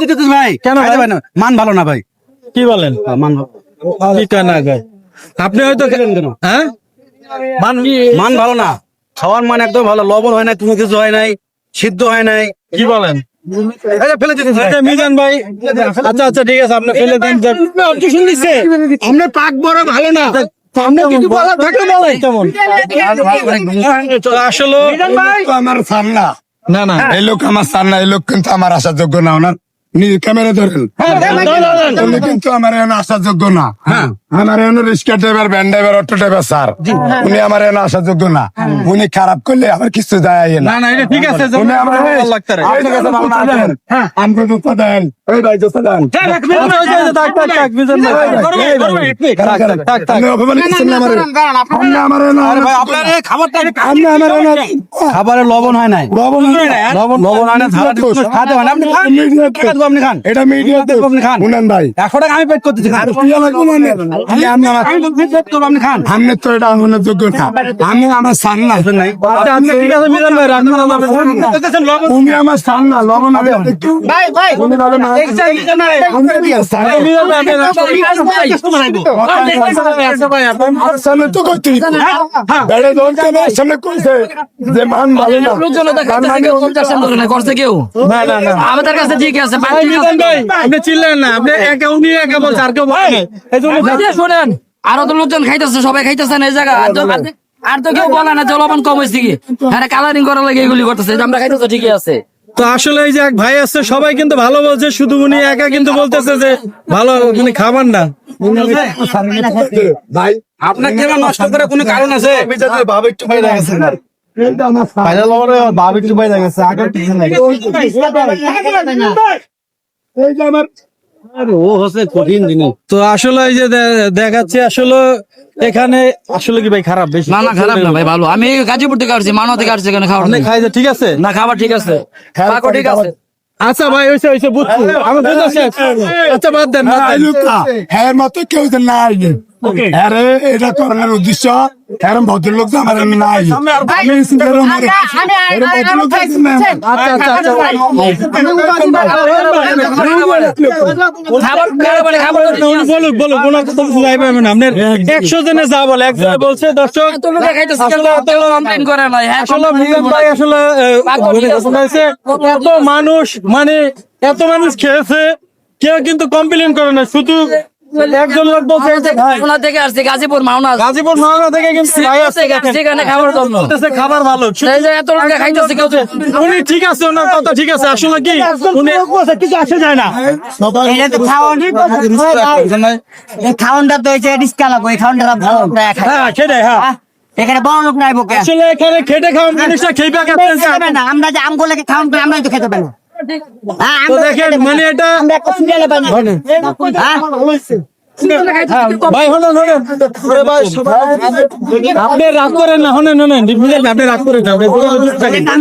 দিতেছিস ভাই? কেন ভাই? খাইতে পারি না। মান ভালো না ভাই। কি বলেন? মান কি না কয়? আপনি হয়তো হ্যাঁ? মান মান ভালো না। খাওয়ার মান একদম ভালো। লবণ হয় নাই কোনো কিছু হয় নাই সিদ্ধ হয় নাই। কি বলেন? এই। আচ্ছা, আচ্ছা আচ্ছা ঠিক আছে আপনি ফেলে দেন আমরা পাক বড় ভালো না। সামনে কিছু বলা থাকলে বলে কেমন? তো আসলে আমার সান না না না এই লোক আমার সান্না এই লোক কিন্তু আমার আসার যোগ্য না ওনার নিজে ক্যামেরা ধরেন। উনি কিন্তু আমার এখানে আসার যোগ্য না। হ্যাঁ। আমার এখানে rickshaw driver van driver auto driver sir উনি আমার এখানে আসার যোগ্য না। উনি খারাপ করলে আমার কিছু যায় না। না না ঠিক আছে উনি আমার ভালো লাগতে রে আপনার কাছে ভালো না দেন আমাকে জুতা দেন। এই ভাই জুতা দেন। আচ্ছা, আচ্ছা, আচ্ছা, থাক, থাক, থাক, মিজান ভাই। এই ভাই, থাক, থাক, থাক, থাক। আপনি অপমান করছেন না আমারে। আপনি আমার এখানে আরে ভাই আসার আপনার যোগ্য না। এই খাবারটা আপনি আমার এখানে খাবারে লবণ হয় নাই। লবণ হয় না। লবণ লবণ হয় না। হয় আপনি আপনি খান এটা মিডিয়া আপনি খান শুনেন ভাই একশো টাকা আমি পেট করতেছি খান মানে আমি আমি আমার পেট করব আপনি খান সামনে তো এটা আঙুলের যোগ্য না আমি আমার সান না নাই আচ্ছা, আচ্ছা, ঠিক আছে মিজান ভাই রাখুন আমার সান না লবণ ভাই ভাই আমি ভাই, আপনি আমার সামনে তো করতে বেড়ে দোল কেন সামনে কইছে যে মান ভালো না মান মানে করছে কেউ না না না আমাদের কাছে ঠিক আছে ভাই, ভাই আপনি চিনলেন না আপনি একা উনি একা বলছে আর কেউ বলে এই জন্য শোনেন আরও তো লোকজন খাইতেছে সবাই খাইতেছে না এই জায়গা আর তো- আর তো- কেউ বলে না জলবান কম হয়েছে কি হ্যাঁ কালারিং করার লাগে এগুলি করতেছে আমরা খাইতেছে ঠিকই আছে তো আসলে এই যে এক ভাই আছে সবাই কিন্তু ভালো বলছে শুধু উনি একা কিন্তু বলতেছে যে ভালো উনি খাবার না ভাই আপনার কেনা নষ্ট করে কোনো কারণ আছে এটা আমার সান। এই যে আমার ও হচ্ছে কঠিন জিনিস তো আসলে এই যে দেখাচ্ছে আসলে এখানে আসলে কি ভাই খারাপ বেশি না না খারাপ না ভাই ভালো আমি গাজীপুর থেকে আসছি মানব থেকে আসছি এখানে খাওয়ার খাই ঠিক আছে না খাবার ঠিক আছে পাকও ঠিক আছে আচ্ছা ভাই হইছে হইছে বুঝছি আমি বুঝছি আচ্ছা বাদ দেন হ্যাঁ মতো কেউ যে হ্যাঁ এটা উদ্দেশ্য হ্যাঁ ভদ্রলোক তো আমার নাই। আচ্ছা আচ্ছা আচ্ছা একশো জনে যা বলে একজনে বলছে দর্শক হ্যাঁ এত মানুষ মানে এত মানুষ খেয়েছে কেউ কিন্তু কমপ্লেন করে না শুধু একজন লোক বলছে এই যে ভাই, মাওনা থেকে আসছে গাজীপুর মাওনা গাজীপুর মহানা থেকে কিন্তু ভাই আসছে। সেখানে খাবার বলতেছে খাবার ভালো। এই যে এত লোকে খাইতেছে কেউ তো- উনি ঠিক আছে ওনার কথা ঠিক আছে। আসলে কি উনি কিছু আসে যায় না। এটা তো খাওয়ানটা তো হচ্ছে রিস্কা লাগবে এই খাওয়ানটা ভালো হ্যাঁ খেটে হ্যাঁ। এখানে বড় লোক নাই বকে। আসলে এখানে খেটে খাওয়ান জিনিসটা খেয়ে আমরা যে আমগুলো খাওয়ান করি আমরাই তো খেতে পারি তো দেখেন মানে এটা আমরা একটা সিরিয়ালে পাই না হ্যাঁ? ভাই হলেন হলেন। আপনি রাগ করেন না হলেন হলেন। আপনি রাগ করেন না।